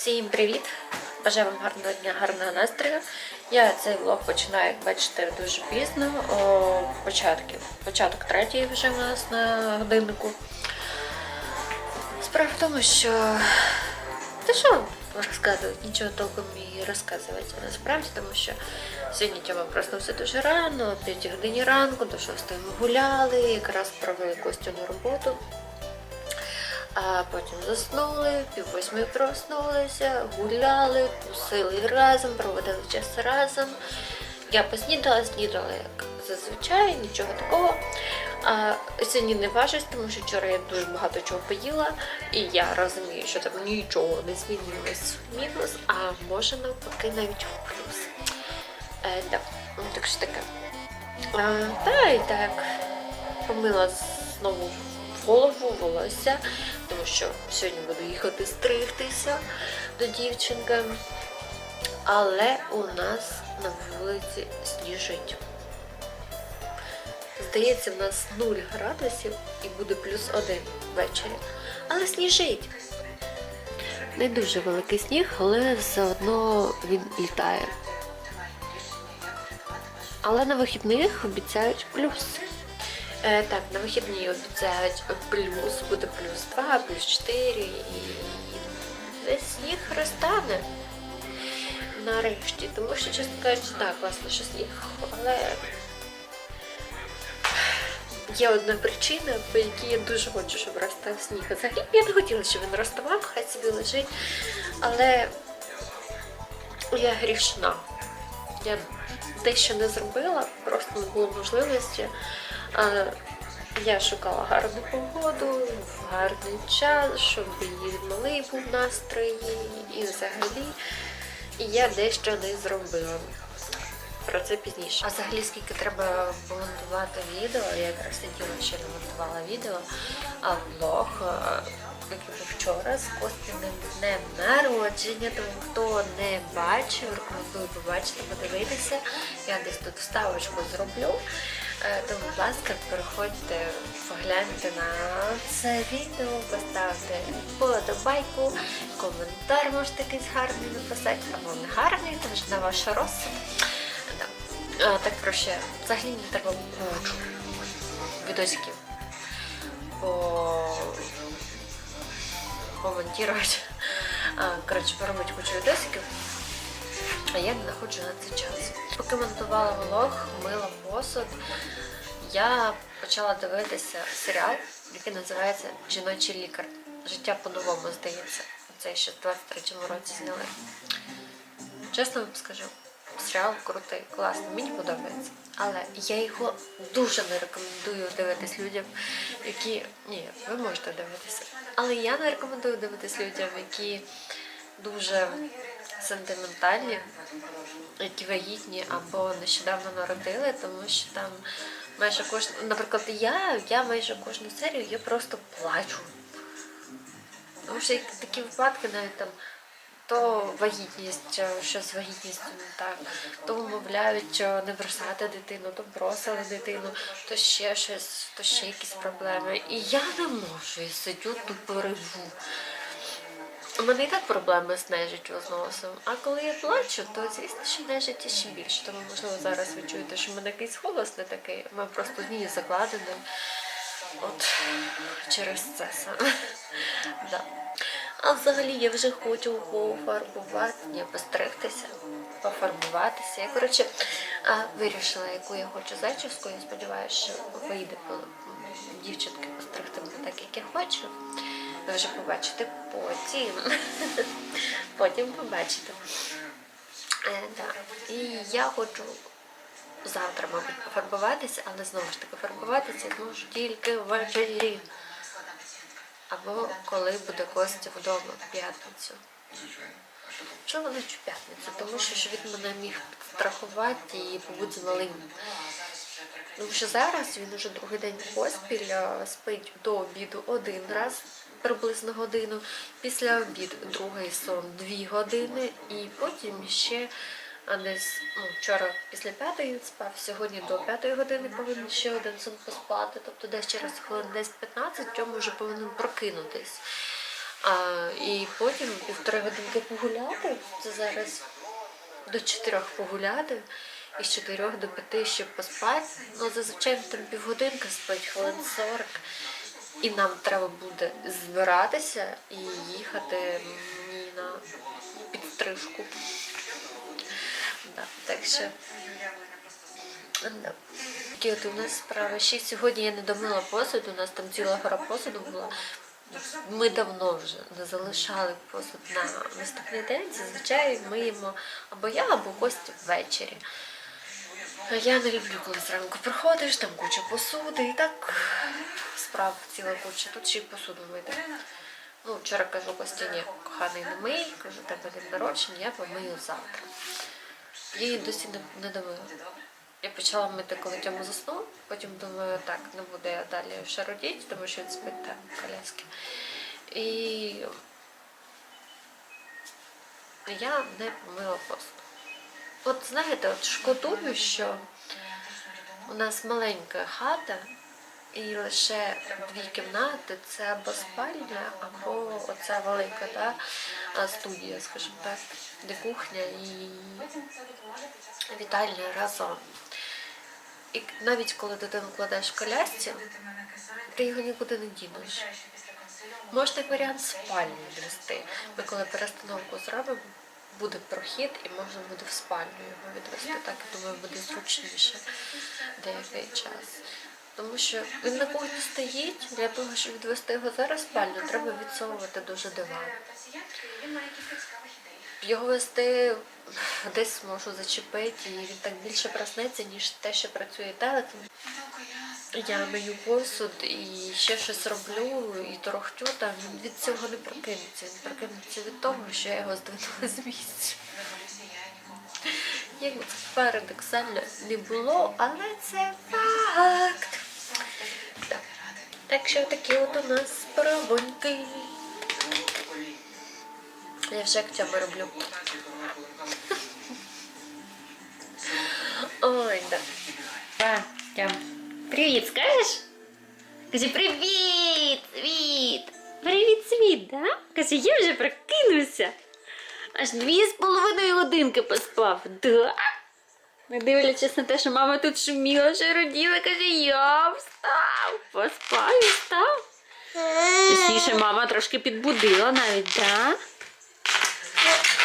Всім привіт! Бажаю вам гарного дня, гарного настрою. Я цей влог починаю, як бачите, дуже пізно. О, початки, початок третьої вже в нас на годиннику. Справа в тому, що та що розказувати, нічого толком і розказувати насправді, тому що сьогодні Тьома проснувся дуже рано, о 5 годині ранку, до 6 ми гуляли, якраз провели Костю роботу. А потім заснули, пів восьмої проснулися, гуляли, тусили разом, проводили час разом. Я поснідала, снідала як зазвичай, нічого такого. А сьогодні не важусь, тому що вчора я дуже багато чого поїла, і я розумію, що там нічого не змінилось в мінус, а може навпаки навіть в плюс. Е, так, так що таке. А, та і так, помила знову голову, волосся, тому що сьогодні буду їхати стригтися до дівчинки. Але у нас на вулиці сніжить. Здається, в нас 0 градусів і буде плюс 1 ввечері. Але сніжить. Не дуже великий сніг, але все одно він літає. Але на вихідних обіцяють плюс. Е, так, на вихідні обіцяють плюс, буде плюс 2, плюс 4 і весь сніг розтане нарешті. Тому що, чесно кажучи, так, класно, що сніг, але є одна причина, по якій я дуже хочу, щоб розстав сніг. Взагалі я не хотіла, щоб він розставав, хай собі лежить. Але я грішна. Я дещо не зробила, просто не було можливості. Я шукала гарну погоду, гарний час, щоб її малий був настрій і взагалі. І я дещо не зробила. Про це пізніше. А взагалі скільки треба монтувати відео, я якраз сиділа ще не монтувала відео, а влог, який був вчора з Костяним днем народження, тому хто не бачив, рекомендую побачити, подивитися. Я десь тут вставочку зроблю. Е, Тому, будь ласка, переходьте, погляньте на це відео, поставте подобайку, коментар можете якийсь гарний написати, або не гарний, тому на ваш розсуд. Так проще, взагалі мені треба кучу відосиків по помонтувати. Коротше, поробити кучу відосиків. А я не знаходжу на це час. Поки монтувала влог, мила посуд, я почала дивитися серіал, який називається Жіночий лікар. Життя по-новому здається. Це ще в 23-му році зняли. Чесно вам скажу, серіал крутий, класний, мені подобається. Але я його дуже не рекомендую дивитись людям, які. Ні, ви можете дивитися. Але я не рекомендую дивитись людям, які дуже сентиментальні, які вагітні або нещодавно народили, тому що там майже кожна, наприклад, я, я майже кожну серію я просто плачу. Тому що такі випадки навіть там. То вагітність, що з вагітністю не так, то вмовляють що не бросати дитину, то бросили дитину, то ще щось, то ще якісь проблеми. І я не можу, я сидю тупо реву. У мене і так проблеми з нежиттю з носом. А коли я плачу, то звісно, що нежиття ще більше. Тому можливо зараз ви чуєте, що в мене якийсь голос не такий. Мене просто ні закладений. От через це саме. да. А взагалі я вже хочу пофарбувати, ні, постригтися, пофарбуватися. Я коротше вирішила, яку я хочу зачіску. Я сподіваюся, що вийде по дівчинки постригти мене так, як я хочу. Ви вже побачите потім. Потім побачите. Е. І я хочу завтра, мабуть, пофарбуватися, але знову ж таки фарбуватися я зможу тільки ввечері. Або коли буде Костя вдома в п'ятницю. Чому не п'ятницю? Тому що ж він мене міг підстрахувати і побути малим. Тому що зараз він уже другий день поспіль спить до обіду один раз, приблизно годину, після обіду другий сон дві години, і потім ще а десь ну, вчора після п'ятої спав, сьогодні до п'ятої години повинен ще один сон поспати, тобто десь через хвилин десь 15 Тьому вже повинен прокинутись. А, і потім півтори годинки погуляти. Це зараз до чотирьох погуляти. І з чотирьох до п'яти ще поспати. Ну, зазвичай там півгодинки спить, хвилин 40. І нам треба буде збиратися і їхати мені на підстрижку. Да, так що. Да. От у нас справи. Ще сьогодні я не домила посуд, у нас там ціла гора посуду була. Ми давно вже не залишали посуд на наступний день. Зазвичай ми їмо або я, або гості ввечері. Я не люблю, коли зранку приходиш, там куча посуди і так справ ціла куча. Тут ще й посуду мити. Ну, вчора кажу Костяні, коханий не мий, кажу, тебе день народження, я помию завтра. Я її досі не, домила. Я почала мити, коли Тьому заснув, потім думаю, так, не буду я далі шародіть, тому що він спить там коляски. І я не помила посуд. От знаєте, от шкодую, що у нас маленька хата, і лише дві кімнати це або спальня, або оця велика да, студія, скажімо так, де кухня і вітальня разом. І навіть коли дитину кладеш в колясці, ти його нікуди не дінеш. Можна варіант спальню відвести. Ми коли перестановку зробимо, буде прохід і можна буде в спальню його відвести. Так, я думаю, буде зручніше деякий час. Тому що він на кухні стоїть, для того, щоб відвести його зараз в спальню, треба відсовувати дуже диван. Його вести десь можу зачепити, і він так більше проснеться, ніж те, що працює телефон. Я мию посуд і ще щось роблю і торохтю, та він від цього не прокинеться. Він прокинеться від того, що я його здвинула з місця. Як би це парадоксально не було, але це факт. Так, так що такі от у нас справоньки. Я вже як цьому роблю. Ой, да. Привіт, скажеш? Кажи привіт, світ. Привіт, світ, да? Каже, я вже прокинувся. Аж дві з половиною годинки поспав. Да? Не дивлячись на те, що мама тут шуміла, шароділа, каже, я встав. Поспав і встав. Точніше, мама трошки підбудила навіть, да?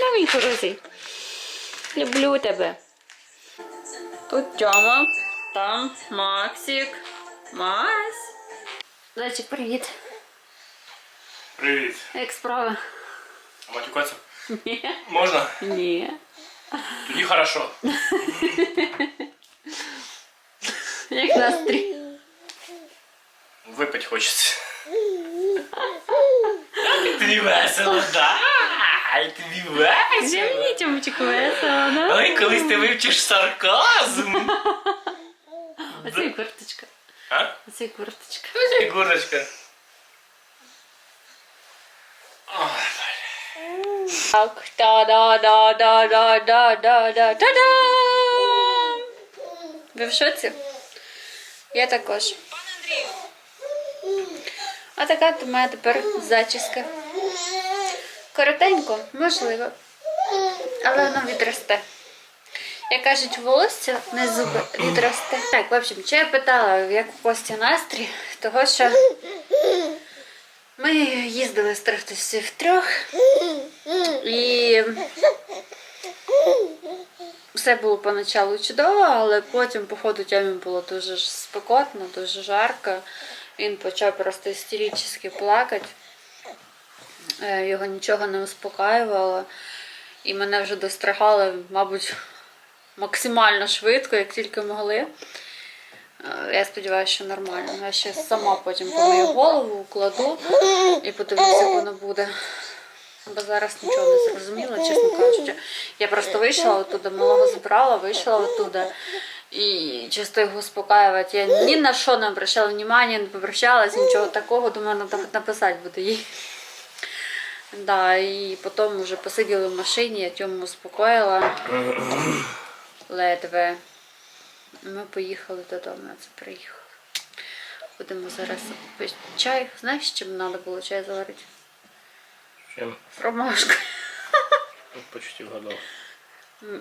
Ну, мій хороший. Люблю тебе. Тут Тьома, там Максик. Мась. Зайчик, привіт. Привіт. Як справа? Матюкатися? Ні. Можна? Ні. Тоді хорошо. Як настрій? Випить хочеться. Як тобі весело, да? Ай, тобі весело. Живі, Тьомчик, весело, да? Ой, колись ти вивчиш сарказм. Оце це і курточка. А? А і курточка. А і курточка. Так, та да да да да да да да та дам Ви в шоці? Я також. Пане Андрію. А така у мене тепер зачіска. Коротенько, можливо. Але воно відросте. Як кажуть, волосся не зуби відросте. Так, в общем, що я питала, як у Кості настрій, того що ми їздили з стригтися всі втрьох. І все було поначалу чудово, але потім, по ходу тямі було дуже спекотно, дуже жарко. Він почав просто істерично плакати. Е, Його нічого не успокаювало. І мене вже достригали, мабуть, максимально швидко, як тільки могли. Е, Я сподіваюся, що нормально. Я ще сама потім помию голову, укладу і подивлюся, як воно буде. Бо зараз нічого не зрозуміла, чесно кажучи. Я просто вийшла оттуда, малого забрала, вийшла оттуда. І чисто його успокаювати. Я ні на що не обращала внимання, не попрощалась, нічого такого. Думаю, треба написати буде їй. Да, і потім вже посиділи в машині, я Тьому успокоїла. Ледве. Ми поїхали додому, я це приїхала. Будемо зараз пити чай. Знаєш, чим треба було чай заварити? Чим? З ромашкою. Почти вгадав.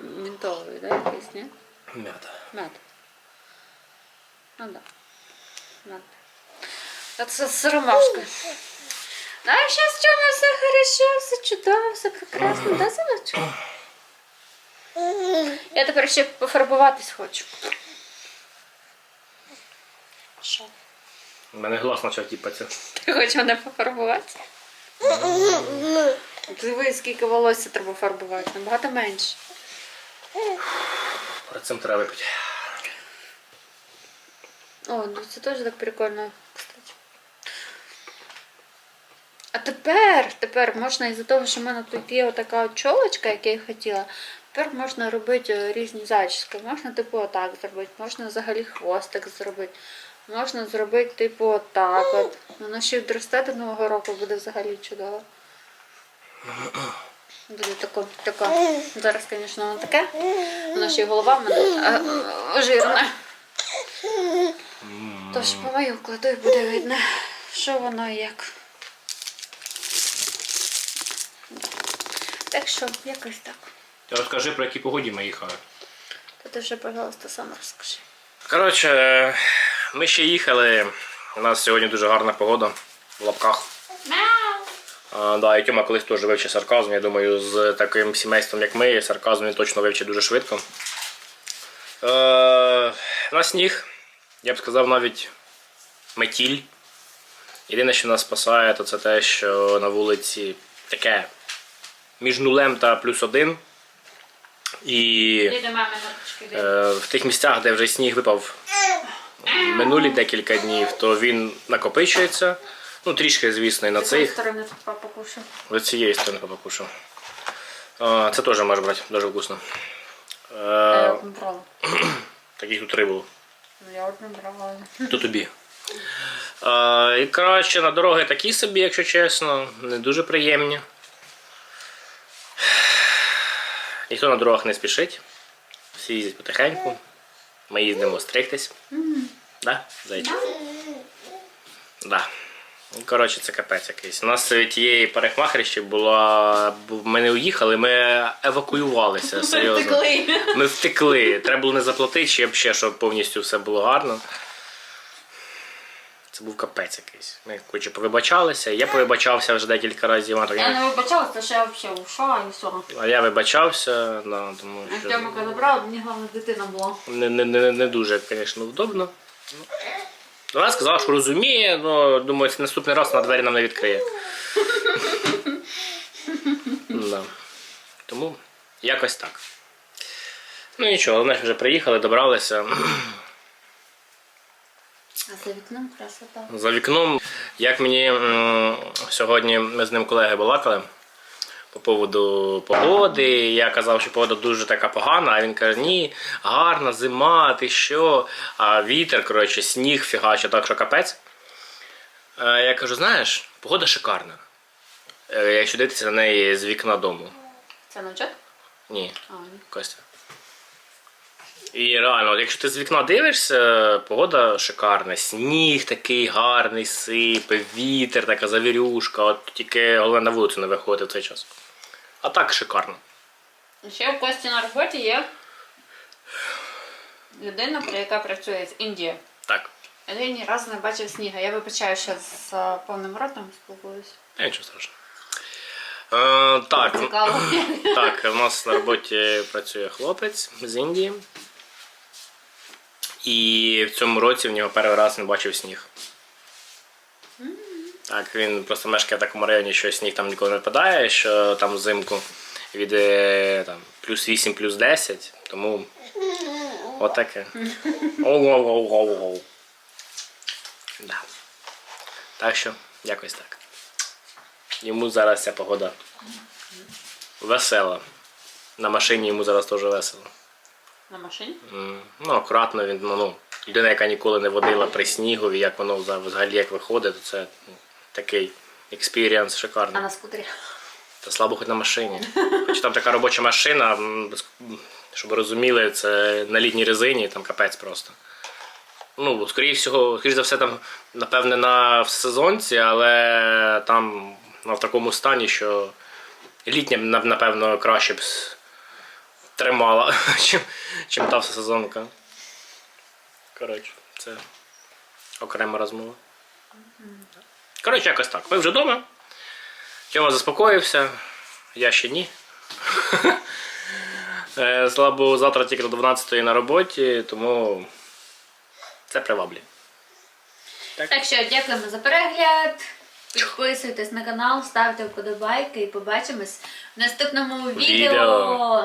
Мінтовий, да, якийсь, ні? М'ята. Мед. Ну да. Мед. Це з ромашкою. Ну, а зараз чому все хорошо, все чудово, все прекрасно, да, синочку? Я тепер ще пофарбуватись хочу. Що? У мене глаз почав тіпатися. Ти хочеш мене пофарбувати? Диви, скільки волосся треба фарбувати, набагато менше. Перед цим треба випити. О, ну це теж так прикольно, кстати. А тепер, тепер можна із-за того, що в мене тут є отака от чолочка, як я хотіла, тепер можна робити е, різні зачіски. Можна, типу, отак зробити, можна взагалі хвостик зробити. Можна зробити, типу, отак от. Воно ще й відросте до Нового року буде взагалі чудово. Буде тако, тако. Зараз, звісно, воно таке. Воно ще й голова в мене е, жирна. Тож помию, вкладу і буде видно, що воно і як. Так що, якось так. Ти розкажи, про які погоді ми їхали. Та ти вже, пожалуйста, сам розкажи. Коротше, ми ще їхали. У нас сьогодні дуже гарна погода в лапках. А, да, і Тьома колись теж вивчив сарказм. Я думаю, з таким сімейством, як ми, сарказм він точно вивчить дуже швидко. Е, на сніг, я б сказав, навіть метіль. Єдине, що нас спасає, то це те, що на вулиці таке між нулем та плюс один. І. Е, в тих місцях, де вже сніг випав минулі декілька днів, то він накопичується. Ну, трішки, звісно, і на З цієї сторони папа кушав. З цієї сторони папа. Е, Це теж можеш брати, дуже вкусно. Е. Таких тут три було. Я одну брала. То тобі. Е, І коротше, на дороги такі собі, якщо чесно, не дуже приємні. Ніхто на дорогах не спішить. Всі їздять потихеньку. Ми їздимо стригтись. Да, зайчик? Да. Ну, Коротше, це капець якийсь. У нас від тієї парикмахерщі була. Ми не уїхали, ми евакуювалися. Серйозно. Ми втекли. Треба було не заплатити, ще б ще, щоб повністю все було гарно. Це був капець якийсь. Ми коротше, повибачалися. Я повибачався вже декілька разів. Я не вибачалась, тому що я взагалі ушла і все. А я вибачався, да, тому що Я Тьомика забрала, мені головне дитина була. не, не, не, не дуже, звісно, вдобно. Ну, Вона сказала, що розуміє, але думаю, наступний раз на двері нам не відкриє. да. Тому якось так. Ну нічого, що вже приїхали, добралися. А за вікном красота. За вікном, як мені сьогодні ми з ним колеги балакали по поводу погоди. Я казав, що погода дуже така погана, а він каже, ні, гарна зима, ти що? А вітер, коротше, сніг фігачить, так що капець. Е, Я кажу, знаєш, погода шикарна. Е, Якщо дивитися на неї з вікна дому. Це навчат? Ні, А, ні. Костя. І реально, якщо ти з вікна дивишся, погода шикарна. Сніг такий гарний, сипе, вітер, така завірюшка, от тільки головне на вулицю не виходити в цей час. А так шикарно. Ще у Кості на роботі є людина, яка працює з Індії. Так. Я ні разу не бачив сніга. Я вибачаю, що з е, повним ротом спілкуюсь. Нічого страшного. Е, так, так, у нас на роботі працює хлопець з Індії. І в цьому році в нього перший раз не бачив сніг. Так, він просто мешкає в такому районі, що сніг там ніколи не випадає, що там взимку від е, там, плюс 8, плюс 10. Тому отаке. Оу-оу-оу-оу-оу. Да. Так що, якось так. Йому зараз ця погода весела. На машині йому зараз теж весело. На машині? М, Ну, акуратно він, ну, ну, людина, яка ніколи не водила при снігові, як воно вза- взагалі як виходить, то це ну, такий експірієнс А на скутері? Та слабо хоч на машині. Хоч там така робоча машина, м, без- м, щоб ви розуміли, це на літній резині, там капець просто. Ну, скоріше всього, скоріш за все, там, напевне, на в сезонці, але там вона в такому стані, що літня, нап- напевно, краще б с- тримала, чим, чим та сезонка. Коротше, це окрема розмова. Коротше, якось так. Ми вже вдома. Тьома заспокоївся, я ще ні. Е, Слава Богу, завтра тільки до 12 на роботі, тому це приваблює. Так що дякуємо за перегляд. Підписуйтесь на канал, ставте вподобайки і побачимось в наступному відео. Відео.